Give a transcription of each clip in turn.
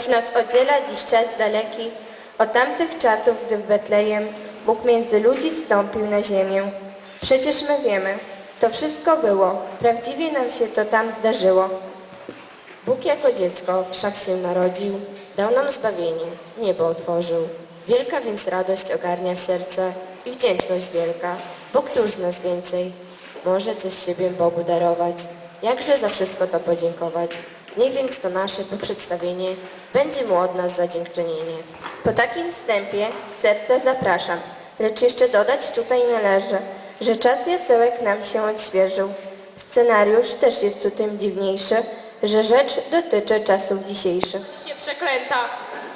Choć nas oddziela dziś czas daleki od tamtych czasów, gdy w Betlejem Bóg między ludzi stąpił na ziemię. Przecież my wiemy, to wszystko było, prawdziwie nam się to tam zdarzyło. Bóg jako dziecko wszak się narodził, dał nam zbawienie, niebo otworzył. Wielka więc radość ogarnia serce i wdzięczność wielka, bo któż z nas więcej może coś siebie Bogu darować? Jakże za wszystko to podziękować? Niech więc to nasze po przedstawienie będzie mu od nas za dziękczynienie. Po takim wstępie z serca zapraszam, lecz jeszcze dodać tutaj należy, że czas jasełek nam się odświeżył. Scenariusz też jest tu tym dziwniejszy, że rzecz dotyczy czasów dzisiejszych. się przeklęta.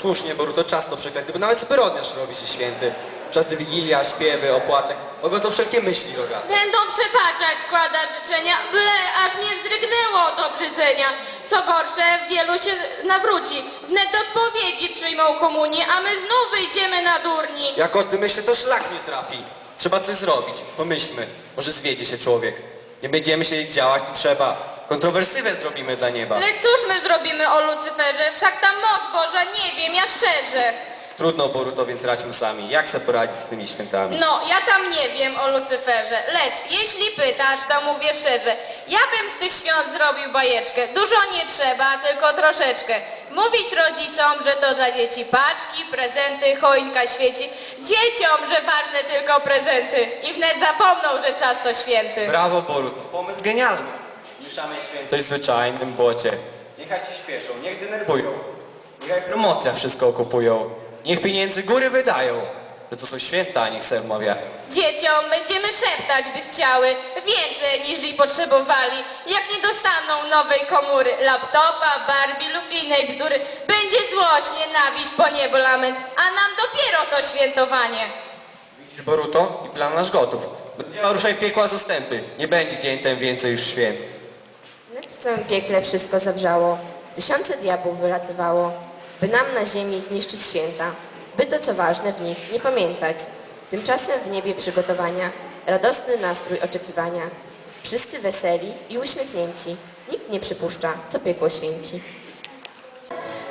Słusznie, bo to czas to przeklęty, bo nawet zbrodniarz robi się święty. Czas gdy wigilia, śpiewy, opłatek, mogą wszelkie myśli roga. Będą przebaczać, składać życzenia, byle aż nie wzdrygnęło od obrzydzenia. Co gorsze, wielu się nawróci, wnet do spowiedzi przyjmą komunię, a my znów wyjdziemy na durni. Jak o tym myślę, to szlak nie trafi. Trzeba coś zrobić, pomyślmy, może zwiedzie się człowiek. Nie będziemy się działać, to trzeba. Kontrowersywę zrobimy dla nieba. Lecz cóż my zrobimy o Lucyferze? Wszak ta moc Boża, nie wiem, ja szczerze. Trudno, Boruto, więc radźmy sami. Jak sobie poradzić z tymi świętami? No, ja tam nie wiem o Lucyferze, lecz jeśli pytasz, to mówię szczerze, ja bym z tych świąt zrobił bajeczkę. Dużo nie trzeba, tylko troszeczkę. Mówić rodzicom, że to dla dzieci paczki, prezenty, choinka świeci. Dzieciom, że ważne tylko prezenty. I wnet zapomną, że czas to święty. Brawo, Boruto, pomysł genialny. Mieszamy świętość w zwyczajnym bocie. Niechaj się śpieszą, niech denerwują. Niechaj promocja wszystko okupują. Niech pieniędzy góry wydają. Że to są święta, a niech se wmawia. Dzieciom będziemy szeptać, by chciały więcej niż potrzebowali. Jak nie dostaną nowej komury, laptopa, Barbie lub innej bzdury, będzie złość, nienawiść, po niebo lament, a nam dopiero to świętowanie. Widzisz, Boruto, i plan nasz gotów. Dzieła ruszaj piekła zastępy. Nie będzie dzień ten więcej już święt. Wnet w całym piekle wszystko zawrzało, tysiące diabłów wylatywało, by nam na ziemi zniszczyć święta, by to co ważne w nich nie pamiętać. Tymczasem w niebie przygotowania, radosny nastrój oczekiwania. Wszyscy weseli i uśmiechnięci, nikt nie przypuszcza, co piekło święci.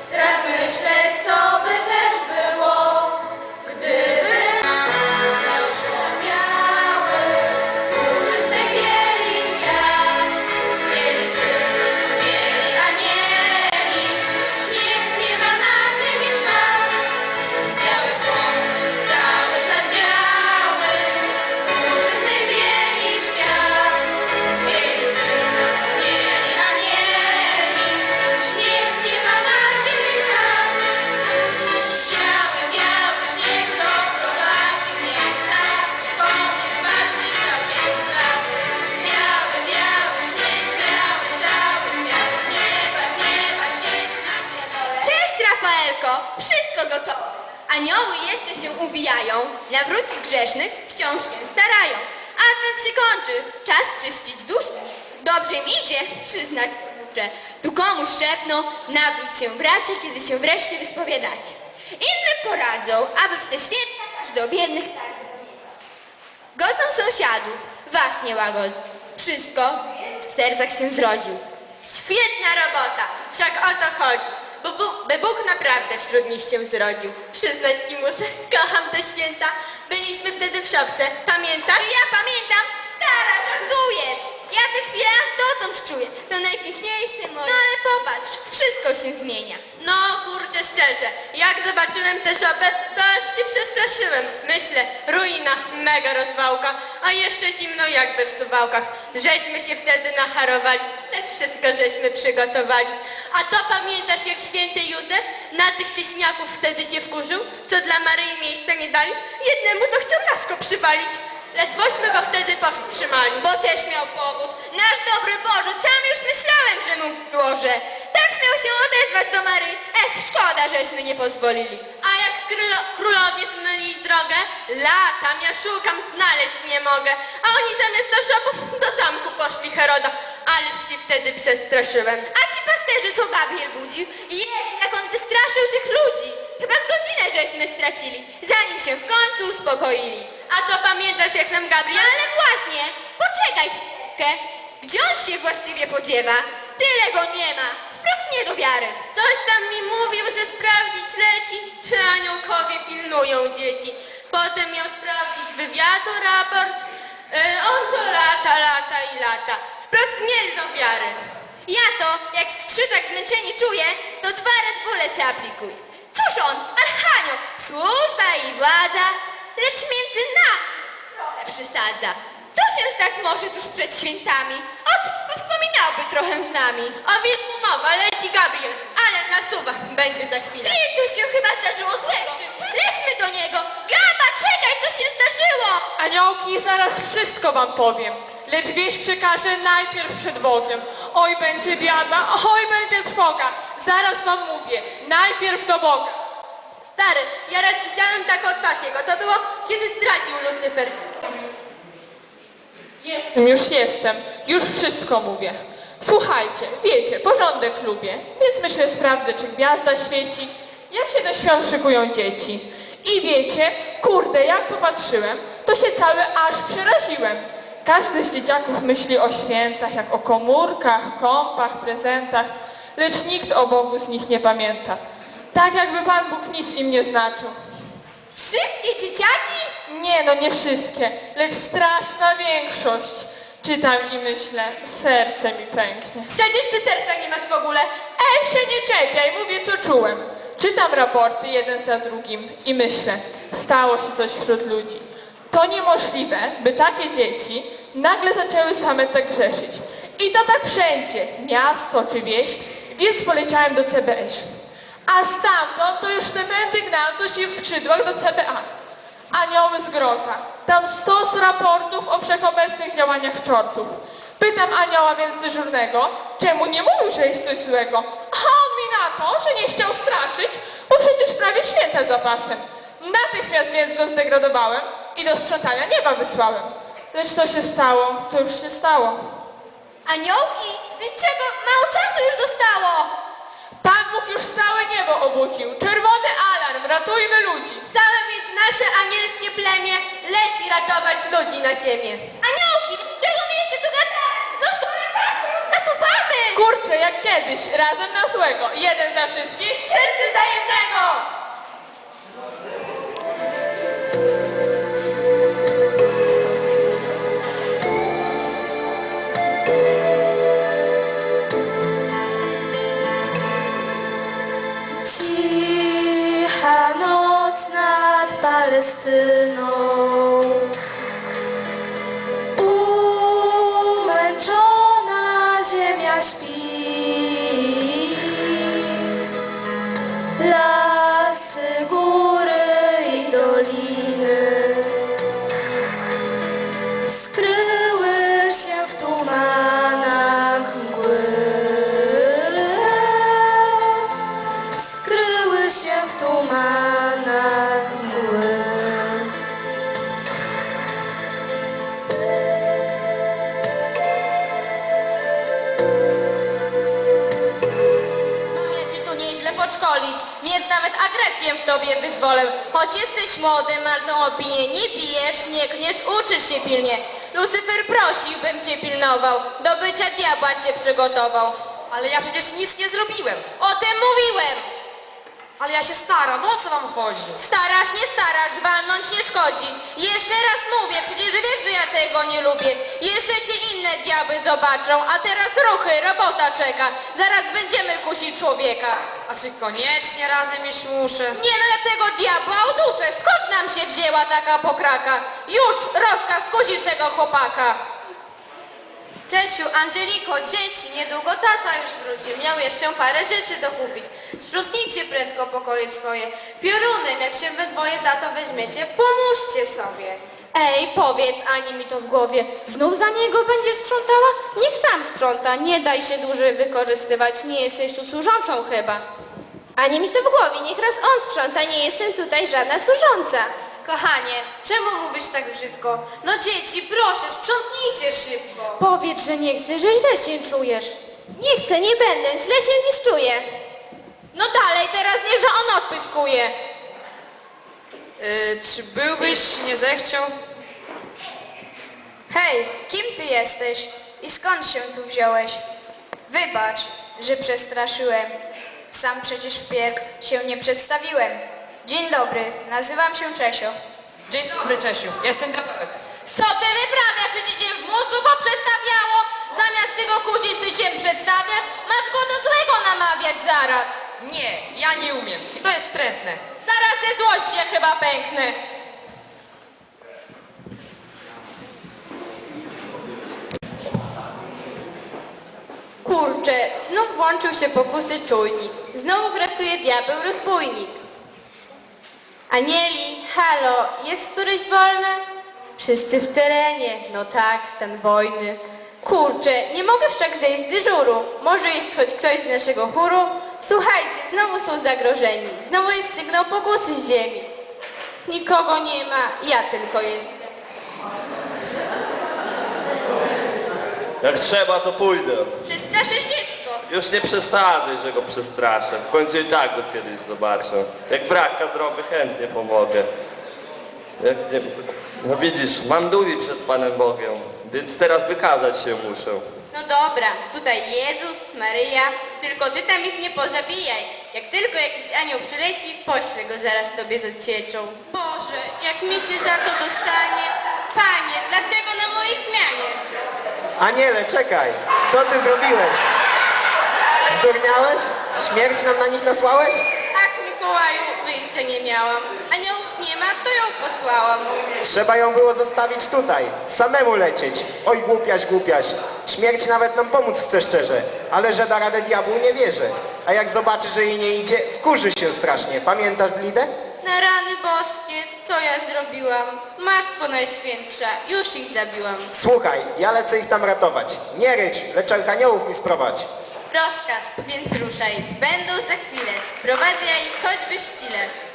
Strach myśleć, co by też Anioły jeszcze się uwijają, nawrócić grzesznych wciąż się starają. Adwent się kończy, czas czyścić duszę. Dobrze mi idzie, przyznać muszę. Tu komuś szepną, nawróć się bracie, kiedy się wreszcie wyspowiadacie. Innym poradzą, aby w te święta aż do biednych tak Godzą sąsiadów, was nie łagodzą. Wszystko w sercach się zrodził. Świetna robota, wszak o to chodzi, bo Bu- by Bóg naprawdę wśród nich się zrodził. Przyznać ci muszę, kocham te święta. Byliśmy wtedy w szopce, pamiętasz? Ja pamiętam? Stara, żartujesz! Ja te chwile aż dotąd czuję. To najpiękniejsze moje. No ale popatrz, wszystko się zmienia. No kurczę szczerze, jak zobaczyłem tę szopę, to aż się przestraszyłem. Myślę, ruina, mega rozwałka, a jeszcze zimno jakby w suwałkach. Żeśmy się wtedy nacharowali, lecz wszystko żeśmy przygotowali. A to pamiętasz jak święty Józef na tych tyśniaków wtedy się wkurzył, co dla Maryi miejsca nie dali? Jednemu to chciał lasko przywalić. Ledwośmy go wtedy powstrzymali. Bo też miał powód. Nasz dobry Boże, sam już myślałem, że mu Boże. Tak śmiał się odezwać do Maryi. Ech, szkoda, żeśmy nie pozwolili. A jak królo, królowie zmylili drogę, latam, ja szukam, znaleźć nie mogę. A oni zamiast na szopu do zamku poszli Heroda. Ależ się wtedy przestraszyłem. A ci pasterzy, co Gabriel budził? Jej, jak on wystraszył tych ludzi. Chyba z godzinę żeśmy stracili, zanim się w końcu uspokoili. A to pamiętasz jak nam No Gabriel? ale właśnie, poczekaj chwilkę. Gdzie on się właściwie podziewa? Tyle go nie ma. Wprost nie do wiary. Coś tam mi mówił, że sprawdzić leci, czy aniołkowie pilnują dzieci. Potem miał sprawdzić wywiadu, raport. E, on to lata, lata i lata. Wprost nie do wiary. Ja to, jak w skrzytach zmęczeni czuję, to dwa Red Bulle se aplikuj. Cóż on, Archanioł, służba i władza, lecz między nami trochę przesadza. Co się stać może tuż przed świętami? Ot, wspominałby trochę z nami. O wilku mowa, leci Gabriel, ale nasuwa, będzie za chwilę. Ty, coś się chyba zdarzyło złego. Lećmy do niego. Gaba, czekaj, co się zdarzyło? Aniołki, zaraz wszystko wam powiem. Lecz wieść przekażę najpierw przed Bogiem. Oj, będzie biada, oj, będzie trwoga. Zaraz wam mówię, najpierw do Boga. Stary, ja raz widziałem taką twarz jego. To było, kiedy zdradził Lucyfer. Jestem, już jestem, już wszystko mówię. Słuchajcie, wiecie, porządek lubię, więc myślę sprawdzę, czy gwiazda świeci, jak się do świąt szykują dzieci. I wiecie, kurde, jak popatrzyłem, to się cały aż przeraziłem. Każdy z dzieciaków myśli o świętach, jak o komórkach, kąpach, prezentach, lecz nikt o Bogu z nich nie pamięta. Tak jakby Pan Bóg nic im nie znaczył. Wszystkie dzieciaki? Nie, no nie wszystkie, lecz straszna większość. Czytam i myślę, serce mi pęknie. Przecież ty serca nie masz w ogóle. Ej, się nie czepiaj, mówię co czułem. Czytam raporty jeden za drugim i myślę, stało się coś wśród ludzi. To niemożliwe, by takie dzieci nagle zaczęły same tak grzeszyć. I to tak wszędzie, miasto czy wieś, więc poleciałem do CBS. A stamtąd to już te będę gnał coś się w skrzydłach do CBA. Anioły zgroza. Tam stos raportów o wszechobecnych działaniach czortów. Pytam anioła więc dyżurnego, czemu nie mówił, że jest coś złego. A on mi na to, że nie chciał straszyć, bo przecież prawie święta za pasem. Natychmiast więc go zdegradowałem i do sprzątania nieba wysłałem. Lecz to się stało, to już się stało. Aniołki? Więc czego? Mało czasu już zostało. Pan Bóg już całe niebo obudził. Czerwony alarm, ratujmy ludzi. Całe więc nasze anielskie plemię leci ratować ludzi na ziemię. Aniołki, czego my jeszcze tu gadamy? Do szkoły nasuwamy! Kurczę, jak kiedyś, razem na złego. Jeden za wszystkich, wyzwolę. Choć jesteś młody, masz złą opinię, nie pijesz, nie kniesz, uczysz się pilnie. Lucyfer prosił, bym cię pilnował, do bycia diabła cię przygotował. Ale ja przecież nic nie zrobiłem. O tym mówiłem! Ale ja się staram, o co wam chodzi? Starasz, nie starasz, walnąć nie szkodzi. Jeszcze raz mówię, przecież wiesz, że ja tego nie lubię. Jeszcze cię inne diabły zobaczą, a teraz ruchy, robota czeka. Zaraz będziemy kusić człowieka. A czy koniecznie razem iść muszę? Nie no, ja tego diabła uduszę. Skąd nam się wzięła taka pokraka? Już, rozkaz, kusisz tego chłopaka. Czesiu, Angeliko, dzieci, niedługo tata już wróci. Miał jeszcze parę rzeczy dokupić. Sprzątnijcie prędko pokoje swoje. Piorunem, jak się we dwoje za to weźmiecie, pomóżcie sobie. Ej, powiedz Ani mi to w głowie. Znów za niego będziesz sprzątała? Niech sam sprząta, nie daj się dłużej wykorzystywać. Nie jesteś tu służącą chyba. Ani mi to w głowie, niech raz on sprząta, nie jestem tutaj żadna służąca. Kochanie, czemu mówisz tak brzydko? No dzieci, proszę, sprzątnijcie szybko. Powiedz, że nie chcesz, że źle się czujesz. Nie chcę, nie będę, źle się dziś czuję. No dalej, teraz nie, że on odpyskuje. Y, czy byłbyś nie zechciał? Hej, kim ty jesteś i skąd się tu wziąłeś? Wybacz, że przestraszyłem. Sam przecież wpierw się nie przedstawiłem. Dzień dobry, nazywam się Czesio. Dzień dobry, Czesiu. Jestem Gabełek. Co ty wyprawiasz, że ci się w mózgu poprzestawiało? Zamiast tego kusić, ty się przedstawiasz? Masz go do złego namawiać zaraz. Nie, ja nie umiem. I to jest wstrętne. Zaraz ze złości ja chyba pęknę. Kurczę, znów włączył się pokusy czujnik. Znowu grasuje diabeł rozbójnik. Anieli, halo, jest któryś wolny? Wszyscy w terenie, no tak, stan wojny. Kurczę, nie mogę wszak zejść z dyżuru. Może jest choć ktoś z naszego chóru? Słuchajcie, znowu są zagrożeni. Znowu jest sygnał pokusy z ziemi. Nikogo nie ma, ja tylko jestem. Jak trzeba, to pójdę. Przestraszysz dziecko. Już nie przesadzaj, że go przestraszę. W końcu i tak go kiedyś zobaczę. Jak brak kadrowy, chętnie pomogę. Jak nie... No widzisz, mam długi przed Panem Bogiem, więc teraz wykazać się muszę. No dobra, tutaj Jezus, Maryja, tylko ty tam ich nie pozabijaj. Jak tylko jakiś anioł przyleci, poślę go zaraz tobie z odsieczą. Boże, jak mi się za to dostanie. Panie, dlaczego na mojej zmianie? Aniele, czekaj! Co ty zrobiłeś? Zdurniałeś? Śmierć nam na nich nasłałeś? Ach, Mikołaju, wyjścia nie miałam. Aniołów nie ma, to ją posłałam. Trzeba ją było zostawić tutaj, samemu lecieć. Oj, głupiaś, głupiaś. Śmierć nawet nam pomóc chce szczerze, ale że da radę diabłu nie wierzę. A jak zobaczy, że jej nie idzie, wkurzy się strasznie. Pamiętasz, Blidę? Na rany boskie, co ja zrobiłam? Matko Najświętsza, już ich zabiłam. Słuchaj, ja lecę ich tam ratować. Nie rycz, lecz archaniołów mi sprowadź. Rozkaz, więc ruszaj. Będą za chwilę. Sprowadzę ja ich choćby ścile.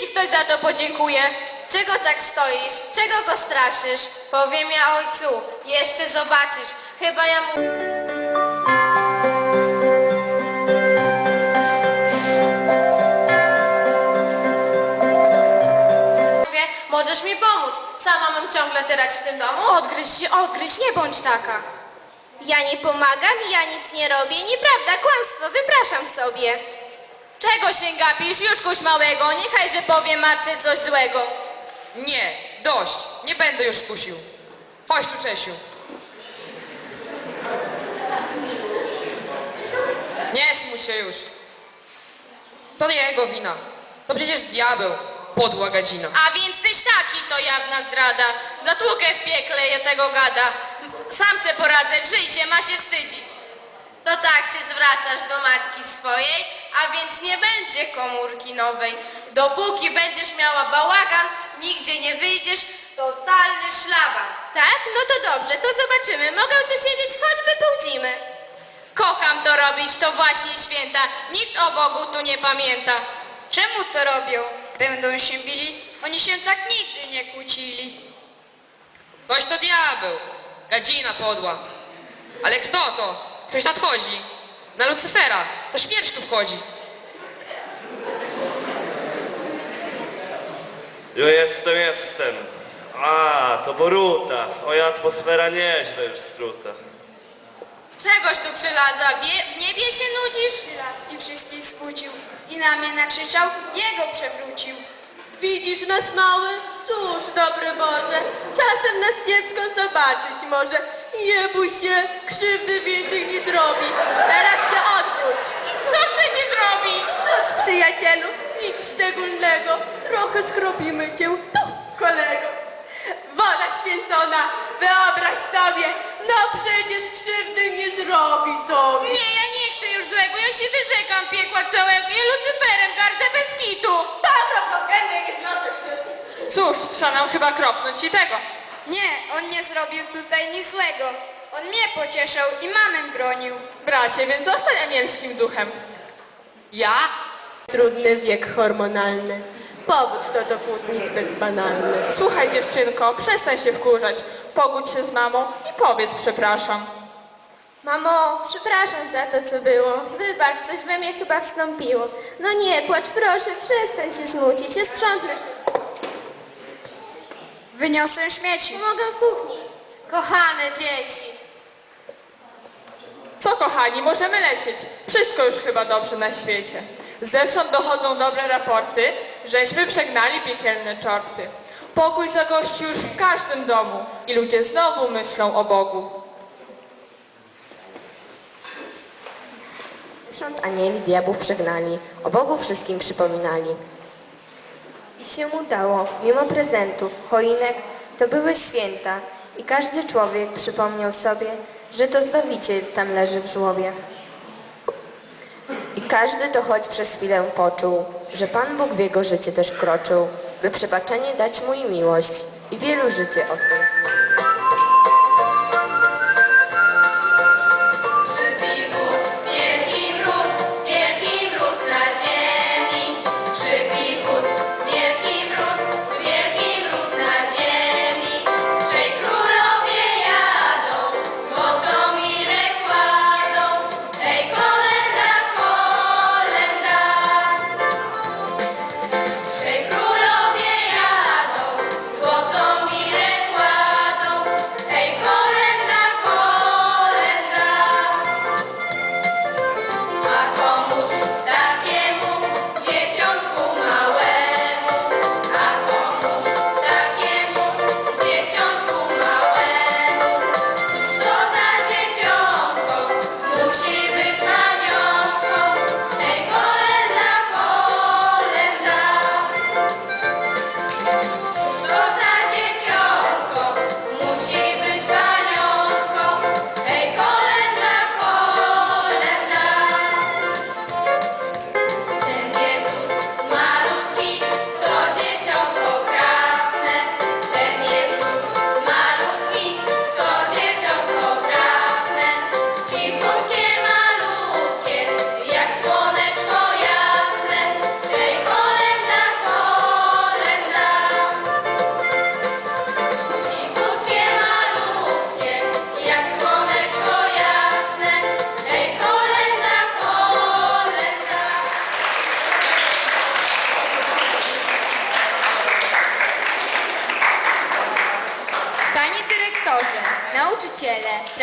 Ci ktoś za to podziękuje? Czego tak stoisz? Czego go straszysz? Powiem ja ojcu, jeszcze zobaczysz. Chyba ja mu... Mówię, Możesz mi pomóc. Sama mam ciągle terać w tym domu. Odgryź się, odgryź, nie bądź taka. Ja nie pomagam, ja nic nie robię. Nieprawda, kłamstwo, wypraszam sobie. Czego się gapisz? Już kuś małego, niechaj, że powie matce coś złego. Nie, dość. Nie będę już kusił. Chodź tu, Czesiu. Nie smuć się już. To nie jego wina. To przecież diabeł, podła gadzina. A więc tyś taki, to jawna zdrada. Zatłukę w piekle je tego gada. Sam se poradzę, żyj się, ma się wstydzić. To tak się zwracasz do matki swojej, a więc nie będzie komórki nowej. Dopóki będziesz miała bałagan, nigdzie nie wyjdziesz, totalny szlaban. Tak? No to dobrze, to zobaczymy. Mogę tu siedzieć choćby pół zimy. Kocham to robić, to właśnie święta. Nikt o Bogu tu nie pamięta. Czemu to robią? Będą się bili? Oni się tak nigdy nie kłócili. Toś to diabeł, gadzina podła. Ale kto to? Ktoś nadchodzi. Na Lucyfera. To śmierć tu wchodzi. Jo jestem, jestem. A, to Boruta. Oj, atmosfera nieźle już struta. Czegoś tu przylazła, Wie, w niebie się nudzisz? Raz i wszystkich skłócił i na mnie nakrzyczał, jego przewrócił. Widzisz nas mały? Cóż, dobry Boże, czasem nas dziecko zobaczyć może. Nie bój się, krzywdy więcej nie zrobi. Teraz się odwróć. Co chcecie zrobić? Noż, przyjacielu, nic szczególnego. Trochę skrobimy cię. Tu, kolego. Woda święcona, wyobraź sobie. No przecież krzywdy nie zrobi tobie. Nie, ja nie chcę już złego, ja się wyrzekam piekła całego, ja Lucyferem gardzę bez kitu. Dobra, to gębie nie znoszę krzywdy. Cóż, trzeba nam chyba kropnąć i tego. Nie, on nie zrobił tutaj nic złego. On mnie pocieszał i mamę bronił. Bracie, więc zostań anielskim duchem. Ja? Trudny wiek hormonalny. Powód to do kłótni zbyt banalny. Słuchaj dziewczynko, przestań się wkurzać. Pogódź się z mamą i powiedz przepraszam. Mamo, przepraszam za to, co było. Wybacz, coś we mnie chyba wstąpiło. No nie płacz, proszę, przestań się smucić, ja sprzątnę wszystko. Wyniosłem śmieci. Pomogę w kuchni. Kochane dzieci. Co kochani, możemy lecieć. Wszystko już chyba dobrze na świecie. Zewsząd dochodzą dobre raporty, żeśmy przegnali piekielne czorty. Pokój zagości już w każdym domu i ludzie znowu myślą o Bogu. Zewsząd anieli diabłów przegnali, o Bogu wszystkim przypominali. I się udało, mimo prezentów, choinek, to były święta i każdy człowiek przypomniał sobie, że to Zbawiciel tam leży w żłobie. I każdy to choć przez chwilę poczuł, że Pan Bóg w jego życie też wkroczył, by przebaczenie dać mu i miłość i wielu życie odpuścić.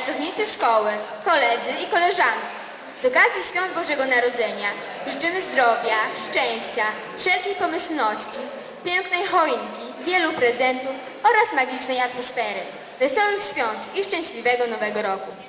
Pracownicy szkoły, koledzy i koleżanki. Z okazji Świąt Bożego Narodzenia życzymy zdrowia, szczęścia, wszelkiej pomyślności, pięknej choinki, wielu prezentów oraz magicznej atmosfery. Wesołych świąt i szczęśliwego Nowego Roku.